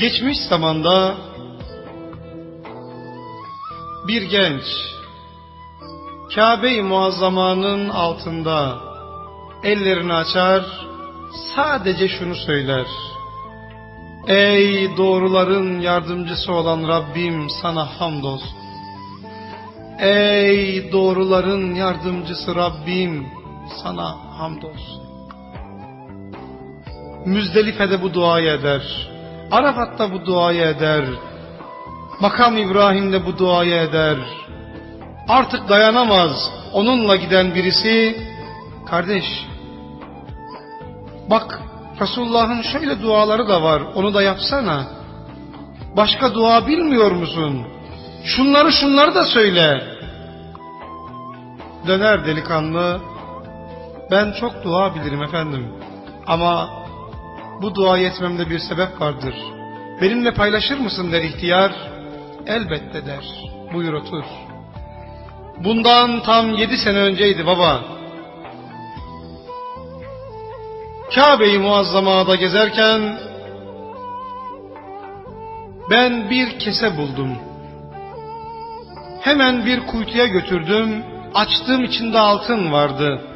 Geçmiş zamanda bir genç Kabe-i Muazzama'nın altında ellerini açar, sadece şunu söyler. Ey doğruların yardımcısı olan Rabbim sana hamdolsun. Ey doğruların yardımcısı Rabbim sana hamdolsun. Müzdelife'de bu duayı eder. Arafat'ta bu duayı eder. Makam İbrahim'de bu duayı eder. Artık dayanamaz. Onunla giden birisi, kardeş, bak Resulullah'ın şöyle duaları da var, onu da yapsana. Başka dua bilmiyor musun? Şunları şunları da söyle. Döner delikanlı, ben çok dua bilirim efendim. Ama bu dua etmemde bir sebep vardır. Benimle paylaşır mısın der ihtiyar. Elbette der. Buyur otur. Bundan tam yedi sene önceydi baba. Kabe-i Muazzama'da gezerken ben bir kese buldum. Hemen bir kuytuya götürdüm. Açtığım içinde altın vardı.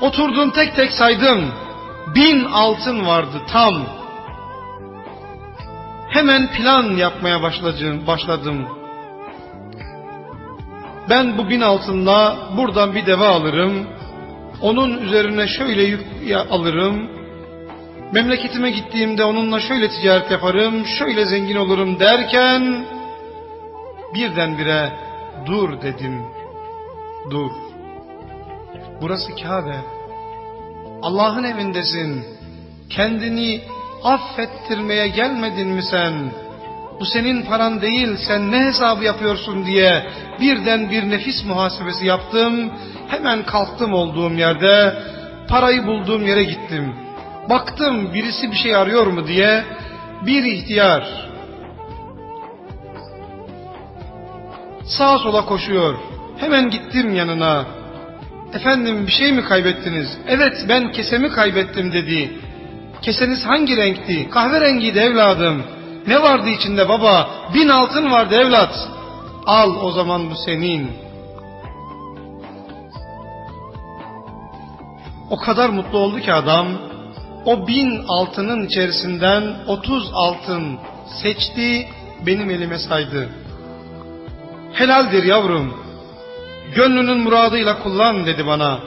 Oturdum tek tek saydım. Bin altın vardı tam. Hemen plan yapmaya başladım. başladım. Ben bu bin altınla buradan bir deve alırım. Onun üzerine şöyle yük alırım. Memleketime gittiğimde onunla şöyle ticaret yaparım, şöyle zengin olurum derken birdenbire dur dedim. Dur. Burası Kabe. Allah'ın evindesin. Kendini affettirmeye gelmedin mi sen? Bu senin paran değil, sen ne hesabı yapıyorsun diye birden bir nefis muhasebesi yaptım. Hemen kalktım olduğum yerde, parayı bulduğum yere gittim. Baktım birisi bir şey arıyor mu diye bir ihtiyar sağa sola koşuyor. Hemen gittim yanına. Efendim bir şey mi kaybettiniz? Evet ben kesemi kaybettim dedi. Keseniz hangi renkti? Kahverengiydi evladım. Ne vardı içinde baba? Bin altın vardı evlat. Al o zaman bu senin. O kadar mutlu oldu ki adam. O bin altının içerisinden otuz altın seçti, benim elime saydı. Helaldir yavrum. Gönlünün muradıyla kullan dedi bana.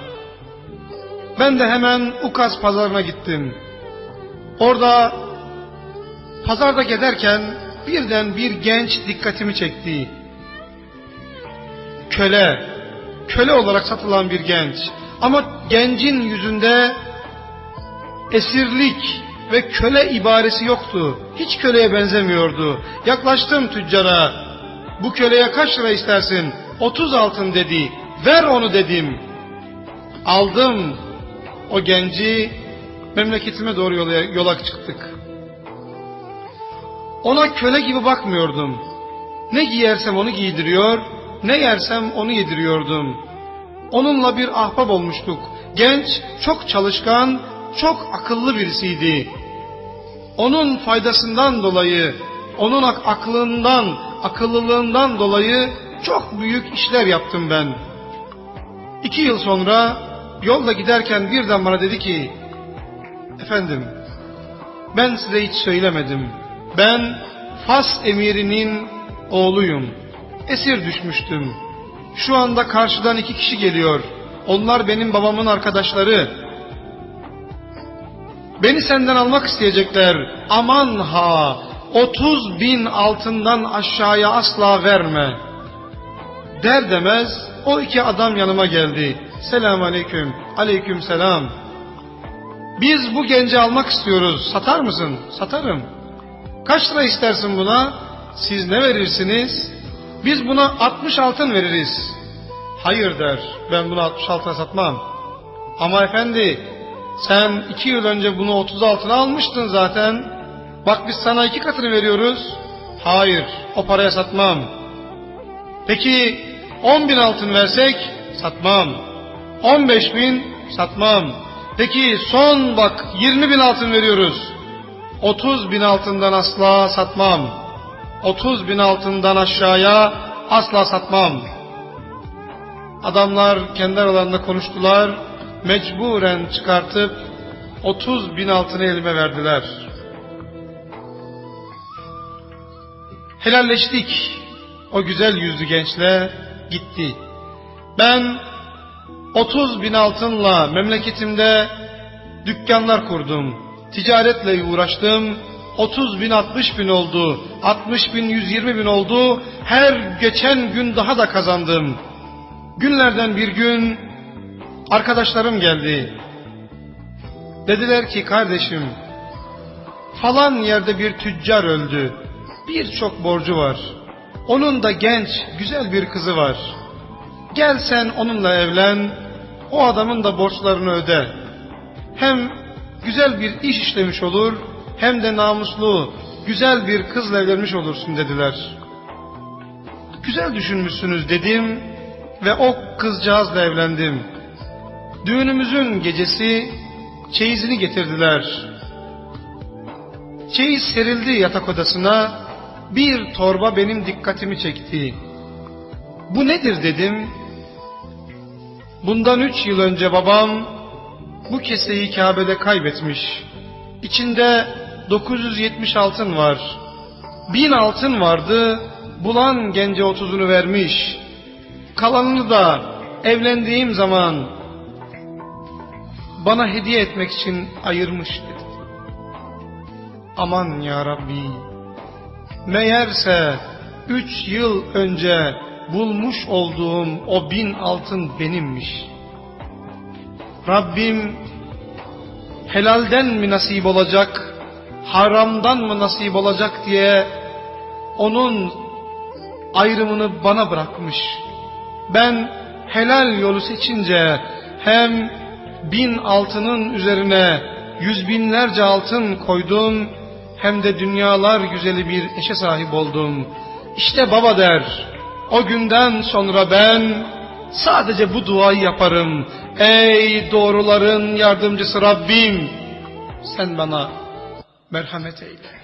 Ben de hemen Ukaz pazarına gittim. Orada pazarda gezerken birden bir genç dikkatimi çekti. Köle, köle olarak satılan bir genç. Ama gencin yüzünde esirlik ve köle ibaresi yoktu. Hiç köleye benzemiyordu. Yaklaştım tüccara. Bu köleye kaç lira istersin? 30 altın dedi. Ver onu dedim. Aldım o genci memleketime doğru yola, yola çıktık. Ona köle gibi bakmıyordum. Ne giyersem onu giydiriyor, ne yersem onu yediriyordum. Onunla bir ahbap olmuştuk. Genç, çok çalışkan, çok akıllı birisiydi. Onun faydasından dolayı, onun ak aklından, akıllılığından dolayı çok büyük işler yaptım ben. İki yıl sonra yolda giderken birden bana dedi ki, efendim ben size hiç söylemedim. Ben Fas emirinin oğluyum. Esir düşmüştüm. Şu anda karşıdan iki kişi geliyor. Onlar benim babamın arkadaşları. Beni senden almak isteyecekler. Aman ha! 30 bin altından aşağıya asla verme. Der demez o iki adam yanıma geldi. Selam aleyküm. Aleyküm selam. Biz bu genci almak istiyoruz. Satar mısın? Satarım. Kaç lira istersin buna? Siz ne verirsiniz? Biz buna 60 altın veririz. Hayır der. Ben bunu 60 altına satmam. Ama efendi sen iki yıl önce bunu 30 altına almıştın zaten. Bak biz sana iki katını veriyoruz. Hayır o paraya satmam. Peki 10 bin altın versek satmam. 15 bin satmam. Peki son bak 20 bin altın veriyoruz. 30 bin altından asla satmam. 30 bin altından aşağıya asla satmam. Adamlar kendi aralarında konuştular. Mecburen çıkartıp 30 bin altını elime verdiler. Helalleştik. O güzel yüzlü gençle gitti. Ben 30 bin altınla memleketimde dükkanlar kurdum. Ticaretle uğraştım. 30 bin 60 bin oldu. 60 bin 120 bin oldu. Her geçen gün daha da kazandım. Günlerden bir gün arkadaşlarım geldi. Dediler ki kardeşim falan yerde bir tüccar öldü. Birçok borcu var. Onun da genç, güzel bir kızı var. Gel sen onunla evlen, o adamın da borçlarını öde. Hem güzel bir iş işlemiş olur, hem de namuslu, güzel bir kızla evlenmiş olursun dediler. Güzel düşünmüşsünüz dedim ve o kızcağızla evlendim. Düğünümüzün gecesi çeyizini getirdiler. Çeyiz serildi yatak odasına, bir torba benim dikkatimi çekti. Bu nedir dedim. Bundan üç yıl önce babam bu keseyi Kabe'de kaybetmiş. İçinde 970 altın var. Bin altın vardı, bulan gence otuzunu vermiş. Kalanını da evlendiğim zaman bana hediye etmek için ayırmış dedi. Aman ya Rabbi. Meğerse üç yıl önce bulmuş olduğum o bin altın benimmiş. Rabbim helalden mi nasip olacak, haramdan mı nasip olacak diye onun ayrımını bana bırakmış. Ben helal yolu seçince hem bin altının üzerine yüz binlerce altın koydum hem de dünyalar güzeli bir eşe sahip oldum. İşte baba der, o günden sonra ben sadece bu duayı yaparım. Ey doğruların yardımcısı Rabbim, sen bana merhamet eyle.